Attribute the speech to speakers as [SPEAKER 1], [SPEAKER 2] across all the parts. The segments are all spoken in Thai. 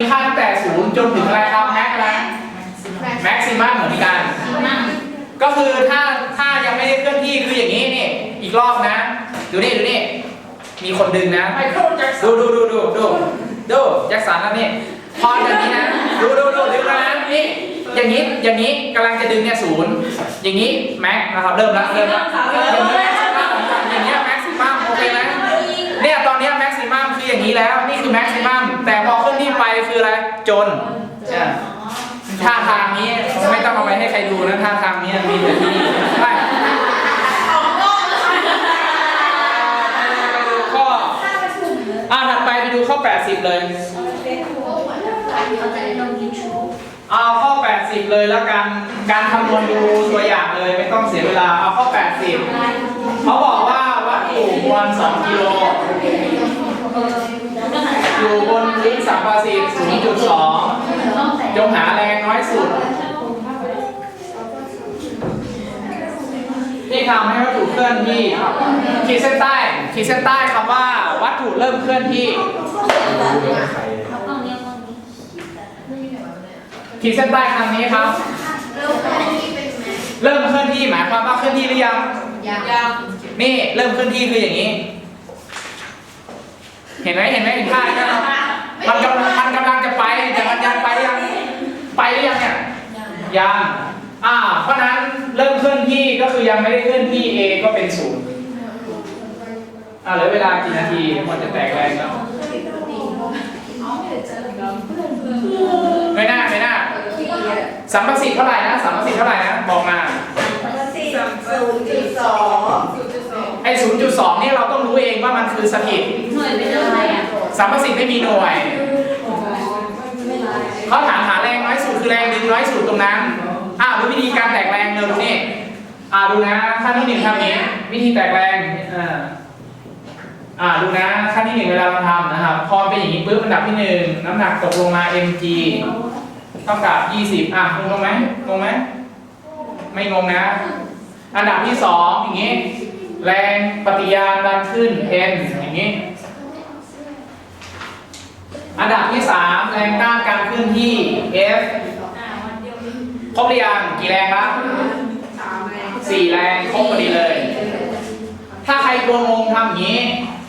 [SPEAKER 1] มีค่าตั้งแต่ศูนย์จนถึงอะไรครับแม็กอะไรแม็กซิมัมเหมือนกัน ก็คือถ้าถ้ายังไม่ได้เคลื่อนที่คืออย่างนี้นี่อีกรอบนะ ดูนี่ดูนี่มีคนดึงนะ
[SPEAKER 2] ไมเคิลแจ็คสั
[SPEAKER 1] ดู
[SPEAKER 2] น
[SPEAKER 1] ดูดูดูดูดูแจ็คสันแล้วนี่พออย่างนี้นะดูดูดูดึงแล้วนะนี่อย่างนี้อย่างนี้กำลังจะดึงเนี่ยศูนย์อย่างนี้แม็กนะครับเริ่มละเริ่มละอย่างนี้แม็กซิมัมอย่างเงี้ยแม็กซิมัมโอเคไหมเนี่ยตอนเนี้ยแม็กซิมัมคืออย่างนี้แล้วนี่คือแม็กซิมัมแต่พอเคลื่อนที่ไป คืออะไรจนเนี่ยท่าทางนี้ไม่ต้องเอาไปให้ใครดูนะท่าทางนี้มีแต่ที่นี่ไปไปดูข้ออ่าถัดไปไปดูข้อ 80 เลยเอาข้อ 80 เลยแล้วกันการคำนวณดูตัวอย่างเลยไม่ต้องเสียเวลาเอาข้อ 80เขาบอกว่าวัตถุมวล2กิโล อยู่บนพื้นสัมประสิทธิ์0.2 จงหาแรงน้อยสุด ที่ทำให้วัตถุเคลื่อนที่ ขีดเส้นใต้ ขีดเส้นใต้คำว่าวัตถุเริ่มเคลื่อนที่ ขีดเส้นใต้คำนี้ครับ เริ่มเคลื่อนที่หมายความว่าเคลื่อนที่หรือยังนี่เริ่มเคลื่อนที่คืออย่างนี้ เห็นไหมเห็นไหมเห็นท่าไหมครับมันกำลังมันกำลังจะไปแต่มันยังไปยังไปหรือยังเนี่ยยังอ่าเพราะฉะนั้นเริ่มเคลื่อนที่ก็คือยังไม่ได้เคลื่อนที่ A ก็เป็นศูนย์อ่าเหลือเวลากี่นาทีมันจะแตกแรงแล้วไม่น่าไม่น่าสัมประสิทธิ์เท่าไหร่นะสัมประสิทธิ์เท่าไหร่นะบอกมาไอ้ ศูนย์จุดสองนี่เราต้องรู้เองว่ามันคือสถิตสัมประสิทธิ์ไม่มีหน่วย เขาถามหาแรงน้อยสุดคือแรงดึงน้อยสุดตรงนั้นอ่าดูวิธีการแตกแรงเลยดูนี่อ่าดูนะขั้นที่หนึ่งทำอย่างนี้ วิธีแตกแรงอ่าอ่าดูนะขั้นที่หนึ่งเวลาเราทำนะครับ พอเป็นอย่างนี้ปุ๊บอันดับที่หนึ่งน้ำหนักตกลงมา mg เท่ากับ 20 อะงงไหมงงไหมไม่งงนะ อันดับที่สองอย่างนี้ แรงปฏิกิริยาดันขึ้น n อย่างนี้ อันดับที่สามแรงต้านการเคลื่อนที่ F ครบหรือยังกี่แรงครับสี่แรงครบพอดีเลย ถ้าใครตัวงงทำอย่างนี้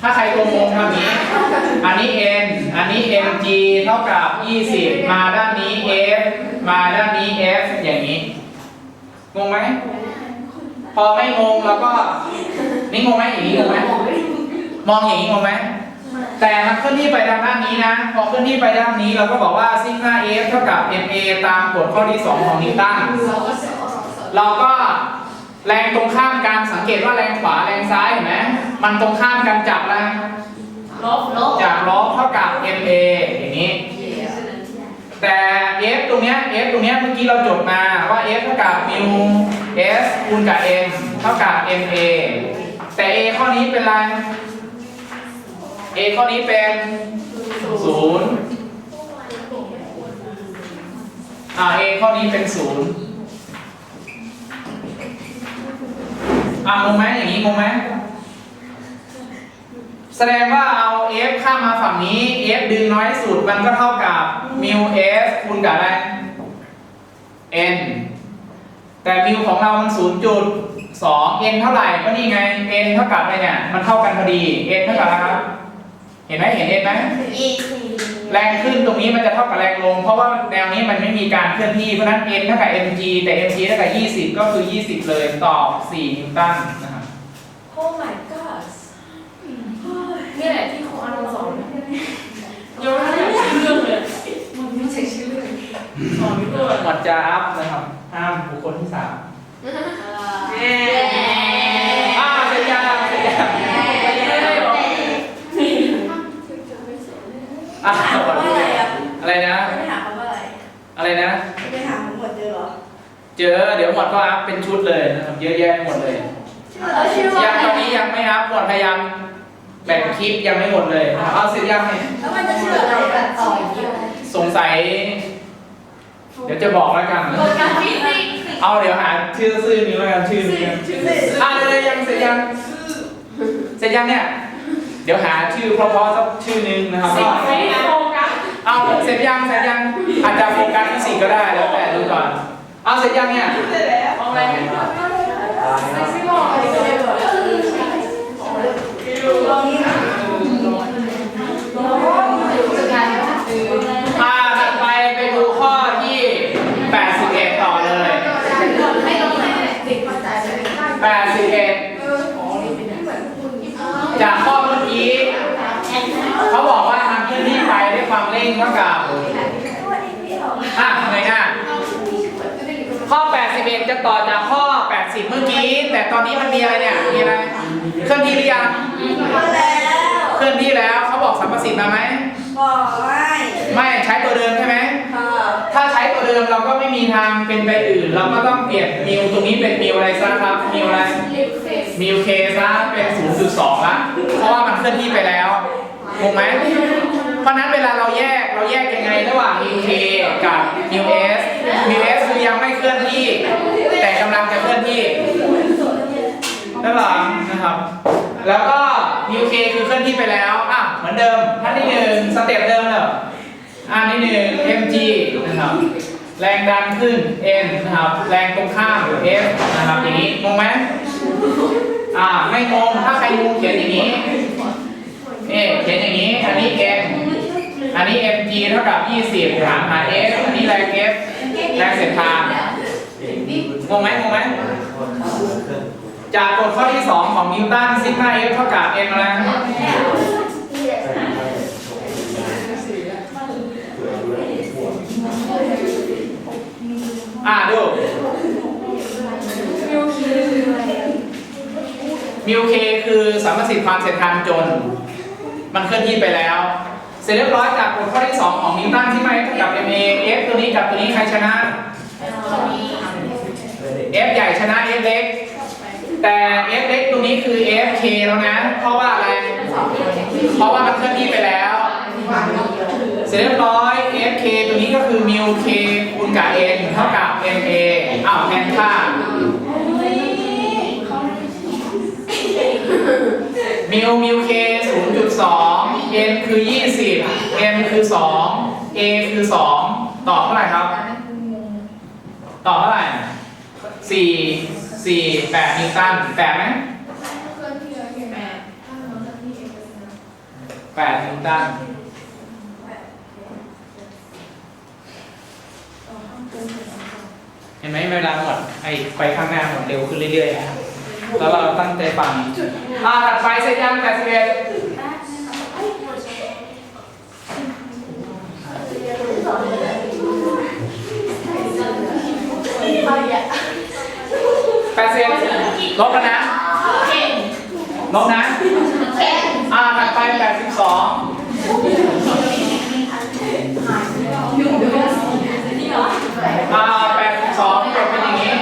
[SPEAKER 1] ถ้าใครตัวงงทำอย่างนี้ อันนี้ n อันนี้ mg เท่ากับ 20 มาด้านนี้ f มาด้านนี้ f อย่างนี้ งงไหมพ อไม่งงแล้วก็นี่งงไหมอย่างนี้งงไหมมองอย่างนี้งงไหมแต่มันเคลื่อนที่ไปทางด้านนี้นะ พอเคลื่อนที่ไปด้านนี้เราก็บอกว่าซิกมา f เท่ากับ ma ตามกฎข้อที่ 2 ของนิวตันเราก็แรงตรงข้ามกันสังเกตว่าแรงขวาแรงซ้ายเห็นไหมมันตรงข้ามกันจับแล้ว
[SPEAKER 2] ลบลบ
[SPEAKER 1] จับล้อเท่ากับ ma อย่างนี้ แต่ f ตรงเนี้ย f ตรงเนี้ยเมื่อกี้เราจดมาว่า f เท่ากับ m s คูณกับ m เท่ากับ ma แต่ a ข้อนี้เป็นอะไร a ข้อนี้เป็นศูนย์อ่า a ข้อนี้เป็นศูนย์อ่างงไหมอย่างนี้งงไหม แสดงว่าเอา f ข้ามมาฝั่งนี้ f ดึงน้อยสุดมันก็เท่ากับ mu s คูณกับอะไร n แต่มิวของเรามัน0.2 n เท่าไหร่ก็นี่ไง n เท่ากับอะไรเนี่ย มันเท่ากันพอดี n เท่ากับอะไรครับ เห็นไหมเห็น n ไหมแรงขึ้นตรงนี้มันจะเท่ากับแรงลง เพราะว่าแนวนี้มันไม่มีการเคลื่อนที่ เพราะฉะนั้น n เท่ากับ mg แต่ mg เท่ากับ 20 ก็คือ 20 เลยตอบ 4 นิวตันนะครับ
[SPEAKER 2] โอ้ my god นี่แหละที่ครูอานนท์สอนโยนให้แบบชื่อเรื่องเลยมันไม่ใช่ชื่อเรื่องสอนด้วย
[SPEAKER 1] หมวดจะอัพนะครับ ห้ามบุคคลที่สามอ่าเสร็จยังเสร็จยังอ่าอะไรนะ อะไรนะเจอเดี๋ยวหมวดก็อัพเป็นชุดเลยนะครับเยอะแยะหมดเลยยังตอนนี้ยังไม่อัพหมวดพยายามแบ่งคลิปยังไม่หมดเลยนะครับเอาเสร็จยังเนี่ยสงสัย เดี๋ยวจะบอกแล้วกันเอาเดี๋ยวหาชื่อซื่อนี้แล้วกันชื่อนี้อ่าเลยยังเสร็จยังเสร็จยังเนี่ยเดี๋ยวหาชื่อเพราะๆสักชื่อนึงนะครับ
[SPEAKER 2] สิ่ง
[SPEAKER 1] ก็
[SPEAKER 2] ที่โฟกัส
[SPEAKER 1] เอาเสร็จยังเสร็จยังอาจจะโฟกัสที่สี่ก็ได้แล้วแต่ดูก่อน เอาเสร็จยังเนี่ย
[SPEAKER 2] เอาอะไรไม่บอกเลยสุดท้ายแล้ว
[SPEAKER 1] อ่าถัดไปไปดูข้อที่ 81 ต่อเลย
[SPEAKER 2] ให้ลงให้ติดปัจจัยไป
[SPEAKER 1] 81 จากข้อเมื่อกี้ เขาบอกว่าทางเคลื่อนที่ไปด้วยความเร่งเท่ากับ อะไงหน้าข้อ 81 จะต่อจากข้อ 80 เมื่อกี้ แต่ตอนนี้มันมีอะไรเนี่ย มีอะไร เคลื่อนที่หรือยังเคลื่อนที่แล้วเขาบอกสัมประสิทธิ์มาไหมไม่ใช้ตัวเดิมใช่ไหมถ้าใช้ตัวเดิมเราก็ไม่มีทางเป็นไปอื่น เราก็ต้องเปลี่ยนมิวตรงนี้เป็นมิวอะไรซะครับ มิวอะไรมิวเคซะเป็น 0.2ละเพราะว่ามันเคลื่อนที่ไปแล้วงงไหมเพ ราะฉะนั้นเวลาเราแยกเราแยกยังไงระหว่างมิวเคกับมิวเอสมิวเอสคือยังไม่เคลื่อนที่ แต่กำลังจะเคลื่อนที่ด้านหลังนะครับ แล้วก็มิวเคคือเคลื่อนที่ไปแล้วอะเหมือนเดิมท่านที่หนึ่งสเต็ปเดิมเลยอันที่หนึ่ง mg นะครับ แรงดันขึ้น n นะครับ แรงตรงข้าม f นะครับอย่างนี้งงไหมอ่าไม่งงถ้าใครงงเขียนอย่างนี้นี่เขียนอย่างนี้ อันนี้ n อันนี้ mg เท่ากับ 20หารหา f อันนี้แรง f แรงเสียดทางงงไหมงงไหมจากกฎข้อที่ 2 ของนิวตันซิกมา f เท่ากับ m อะไรอ่าดูมิวเคคือสามสิทธิ์ความเสียดทานจน มันเคลื่อนที่ไปแล้ว ร็จเรียบร้อยจากกฎข้อที่ 2 ของนิวตันที่มา F เท่ากับ ma f ตัวนี้กับตัวนี้ใครชนะ f ใหญ่ชนะ f เล็ก แต่ f เล็กตัวนี้คือ f k แล้วนะ เพราะว่าอะไร เพราะว่ามันเคลื่อนที่ไปแล้ว เสร็จเรียบร้อย f k ตัวนี้ก็คือ mu k คูณกับ n เท่ากับ m a อ้าวแทนค่า มิวมิวเคศูนย์จุดสองเอ็นคือยี่สิบเอ็นคือสองเอคือสองตอบเท่าไหร่ครับ ตอบเท่าไหร่สี่สี่แปดนิวตันแปดไหมแปดนิวตันเห็นไหมเวลาหมดไอ้ไปข้างหน้าหมดเร็วขึ้นเรื่อยๆอะ แล้วเราตั้งใจฟังอ่าถัดไปเซตยังแปดสิบเอ็ด แปดสิบลบแล้วนะลบนะ อ่าถัดไปแปดสิบสองอ่าแปดสิบสองจบเป็นอย่างนี้ อ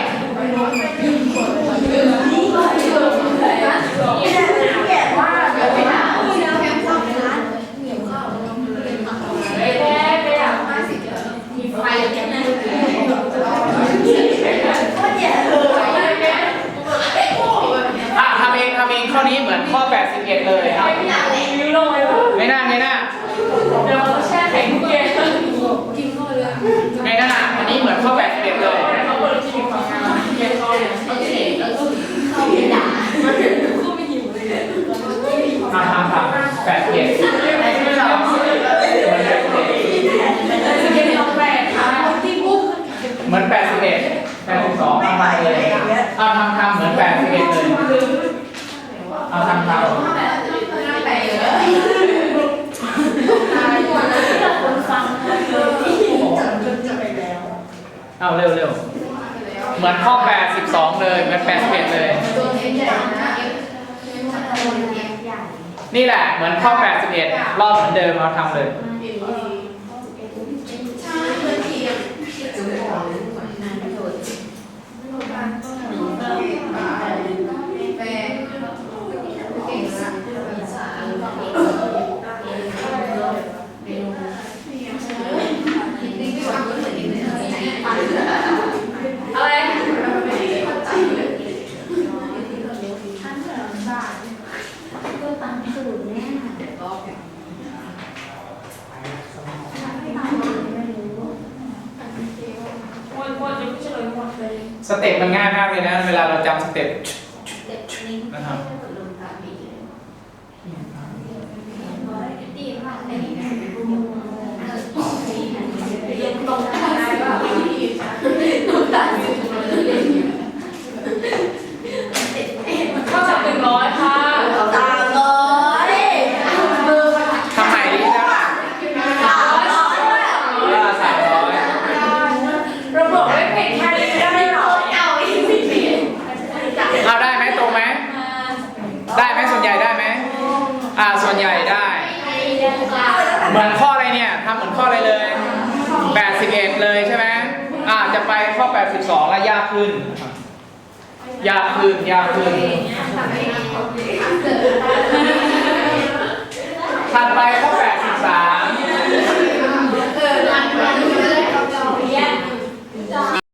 [SPEAKER 1] ะทำเองทำเองข้อนี้เหมือนข้อ 81 เลยอะไม่น่าไม่น่าไม่น่าอันนี้เหมือนข้อ 81 เลยทำทำทำแปดเอ็ดเหมือนแปดสิบเอ็ดแปดสิบสองทำทำเลยเอาทำทำเหมือนแปดสิบเอ็ดเลยเอาทำทำเอ เอาเร็วเร็วเหมือนข้อ82เลยเหมือน81เลย นี่แหละเหมือนข้อ81รอบเหมือนเดิมเราทำเลย สเต็ปมันง่ายมากเลยนะ เวลาเราจำสเต็ป
[SPEAKER 2] เด็กนี้
[SPEAKER 1] นะครับ
[SPEAKER 2] ดีมากเลยยังตรงได้ป่ะตรงได้ก็จะเป็นร้อยค่ะ
[SPEAKER 3] สามร้อย
[SPEAKER 1] ทำใหม่ดีนะ
[SPEAKER 3] สามร้อย
[SPEAKER 1] เออสามร้อย
[SPEAKER 2] ระบบไม่เพ่งแค่นี้ได้หรอ
[SPEAKER 3] เก่าอีกสิบปี
[SPEAKER 1] เอาได้ไหมตรงไหม ได้ไหมส่วนใหญ่ได้ไหมอ่า ส่วนใหญ่ได้ เห มือนข้ออะไรเนี่ยทำเหมือนข้ออะไรเลย 81 เลยใช่ไหมอ่าจะไปข้อ 82 แล้วยากขึ้น ยากขึ้นยากขึ้นถัดไปข้อ 83